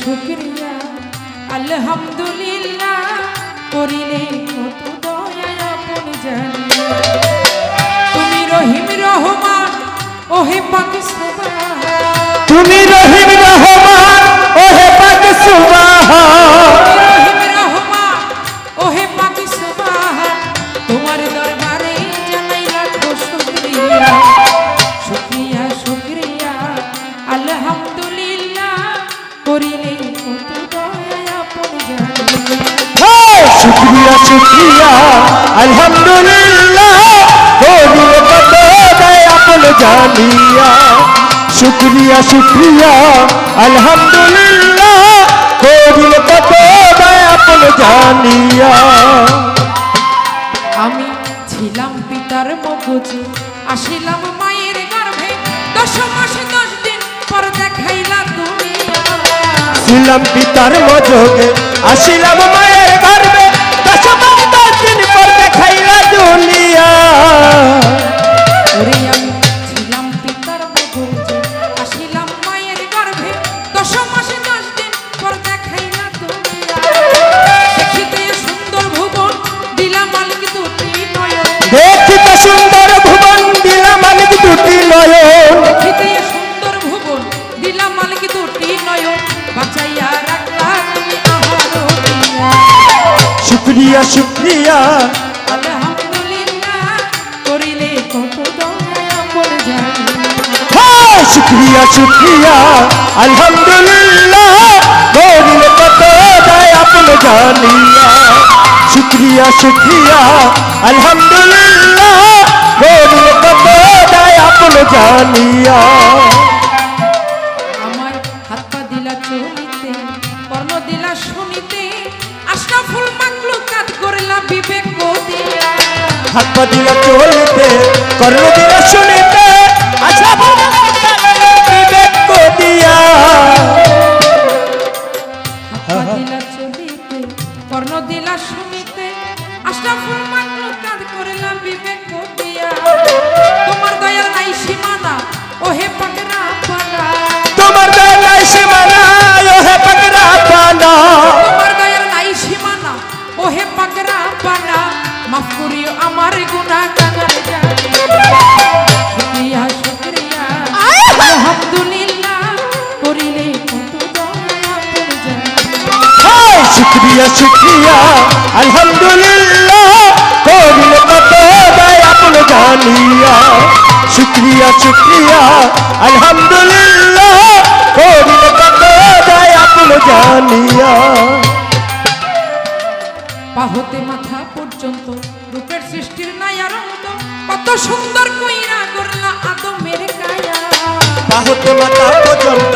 শুক্রিয়া। আলহামদুলিল্লাহ করিলে কত দয়া আপন তুমি রহিম রহমান ওহে পাকিস্তান তুমি রহিম রহমান শুক্রিয়া। আলহামদুলিল্লাহ কত দয়া আপন জানিয়া। শুক্রিয়া শুক্রিয়া। আলহামদুলিল্লাহ কত দয়া আপন জানিয়া। আমি ছিলাম পিতার মগজে আসিলাম মায়ের গর্ভে। দশ মাসে দশ দিন পর দেখাইলা দুনিয়া। ছিলাম পিতার মজগে আসিলাম মায়ের শুক্রিয়া শুক্রিয়া। শুক্রিয়া শুক্রিয়া। আলহামদুলিল্লাহ করিলে কত দয়া আপন জানিয়া শুক্রিয়া শুক্রিয়া। আলহামদুলিল্লাহ করিলে কত দয়া আপন জানিয়া হাত পা দিয়া চলতে কর্ণ দিয়া শুনিতে। আলহামদুলিল্লাহ করিলে কত দয়া আপন জানিয়া শুক্রিয়া শুক্রিয়া। আলহামদুলিল্লাহ করিলে কত দয়া আপন জানিয়া। পাহতে মাথা পর্যন্ত রূপের সৃষ্টির নায়ারন্ত কত সুন্দর কইরা করলা আদমের কায়া বাহুতে মাথা পর্যন্ত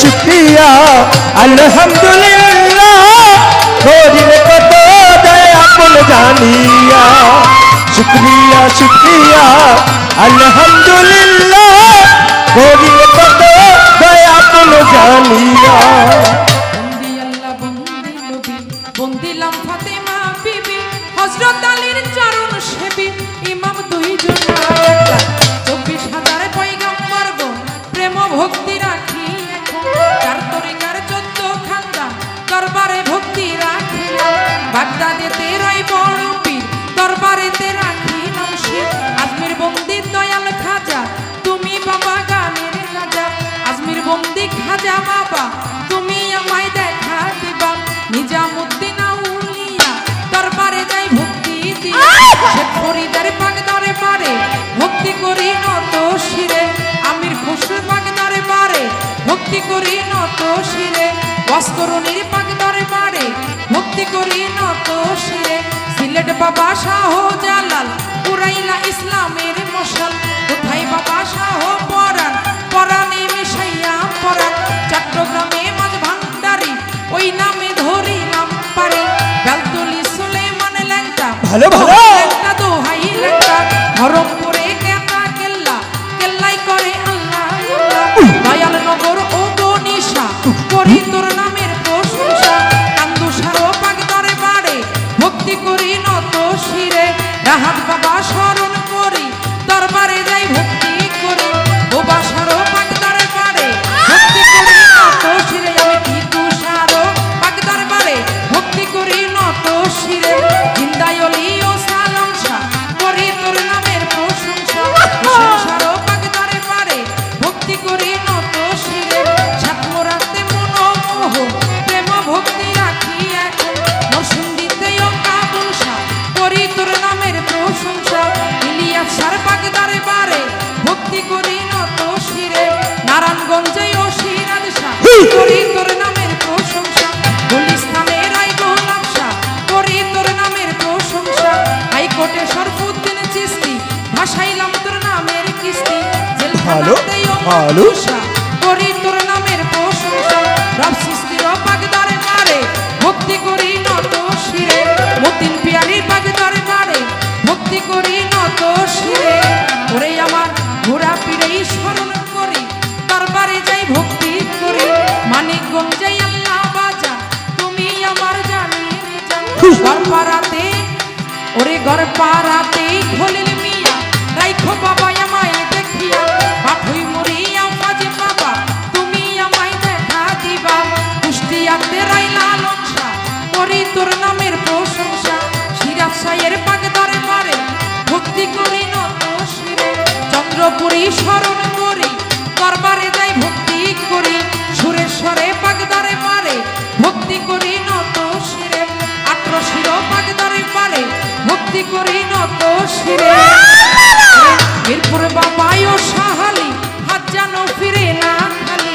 শুক্রিয়া আলহামদুলিল্লাহ করিলে কত দয়া আপন জানিয়া শুক্রিয়া শুক্রিয়া আলহামদুলিল্লাহ করিলে কত দয়া আপন জানিয়া রাখিলাম বাগদাদে তেরোই বড় পীর দরবারেতে রাখিলাম শির। আজমির বন্দি দয়াল খাজা, তুমি বাবা গানের রাজা। আজমির বন্দি খাজা বাবা, তুমি আমায় দেখা দিবা। নিজামুদ্দিন আউলিয়া দরবারে যাই ভক্তি দিয়া। শেখ ফরিদের পাক দরবারে ভক্তি করি নত শিরে। আমির খুশরু পাক দরবারে ভক্তি করি নত শিরে। অস্করণীর করি নত শিরে সিলেট বাবা শাহ জালাল পুরা পুরাইলা ইসলামের মশাল। কোথায় বাবা শাহ পরাণ? পরাণে মিশাইয়া পরাণ। চট্টগ্রামে মাঝ ভান্ডারি ওই নামে ধরিলাম পারি। বেলতলি সুলেমান ল্যাংটা ভালো, ভালো। ল্যাংটা দোহাই ল্যাংটা। হরমপুরে ভালো, ভালো। করি তোর নামের প্রশংসা রব সৃষ্টির পাগদারে মারে ভক্তি করি নত শিরে মতিন পিয়ারি পাগদারে মারে ভক্তি করি নত শিরে ওরে আমার ঘোড়া পিড়েই স্মরণ করি দরবারে যাই ভক্তি করি মানিকগঞ্জে আল্লাহ বাজা তুমি আমার জানি গড়পাড়াতে ওরে গড়পাড়াতে খলিল মিয়া রাইখো বাবা নত শিরে মিরপুর বাবাই ও সাহালি হাত যেন ফিরে না খালি।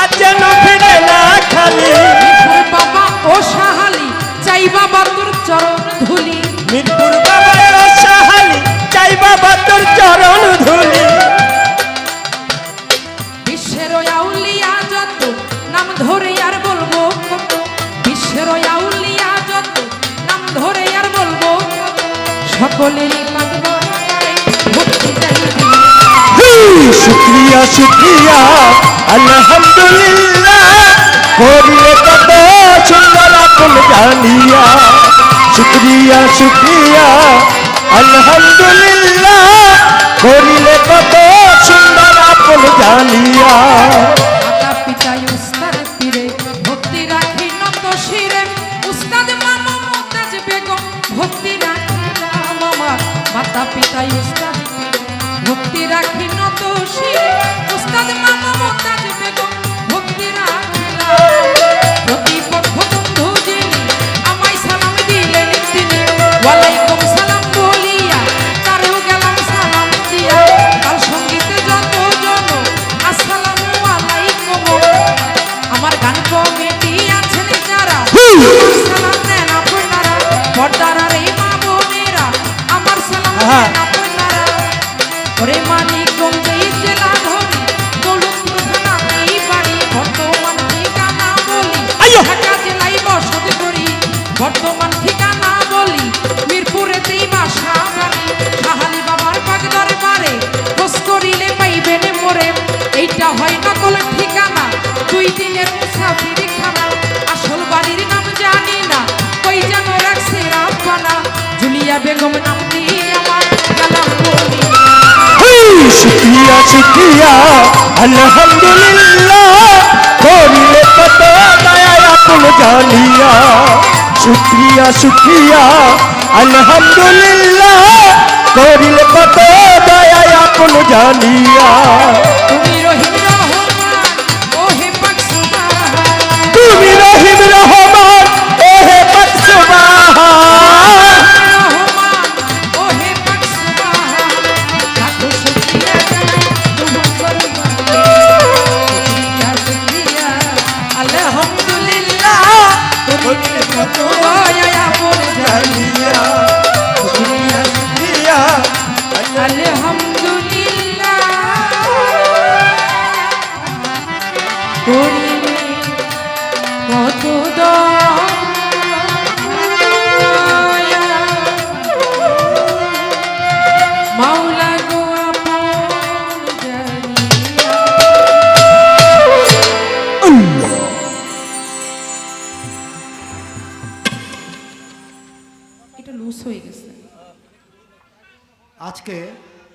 আজ যেন ফিরে না খালি। মিরপুর বাবা ও সাহালি চাই বাবা তোর চরণ ধুলি। মিরপুর বাবার সাহালি চাই বাবা তোর চরণ ধুলি। শুক্রিয়া শুক্রিয়া, আলহামদুলিল্লাহ, করিলে কত সুন্দর আপন জানিয়া। শুক্রিয়া শুক্রিয়া, আলহামদুলিল্লাহ, করিলে কত সুন্দর আপন জানিয়া। মাতা পিতা উস্তাদ ভক্তি রাখি নত উস্তাদ মামা মুমতাজ বেগম নকল ঠিকানা দুই দিনের মুসাফির খানা। আসল বাড়ির নাম জানি না কই যেন রাখছে রাব্বানা জুলিয়া বেগম নাম দিয়ে আমার কালাম বলি শুক্রিয়া শুক্রিয়া আলহামদুলিল্লাহ করিলে কত দয়া আপন জানিয়া। শুক্রিয়া শুক্রিয়া আলহামদুলিল্লাহ করিলে কত দয়া আপন জানিয়া। তুমি রহিম তুমি রহিম রহমান